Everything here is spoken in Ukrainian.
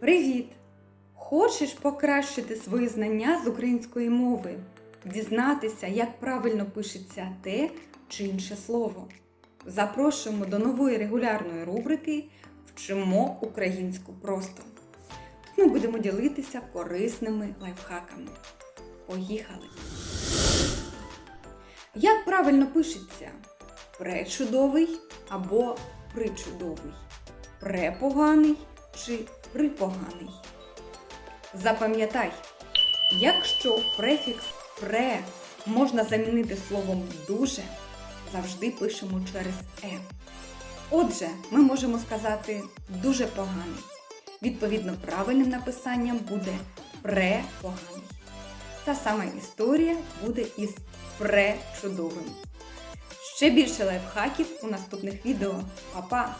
Привіт! Хочеш покращити свої знання з української мови, дізнатися, як правильно пишеться те чи інше слово. Запрошуємо до нової регулярної рубрики Вчимо українську просто. Тут ми будемо ділитися корисними лайфхаками. Поїхали! Як правильно пишеться? Пречудовий або причудовий? Препоганий чи припоганий? Запам'ятай, якщо префікс пре можна замінити словом дуже, завжди пишемо через е. Отже, ми можемо сказати дуже поганий. Відповідно, правильним написанням буде препоганий. Та сама історія буде із пречудовим. Ще більше лайфхаків у наступних відео. Па-па!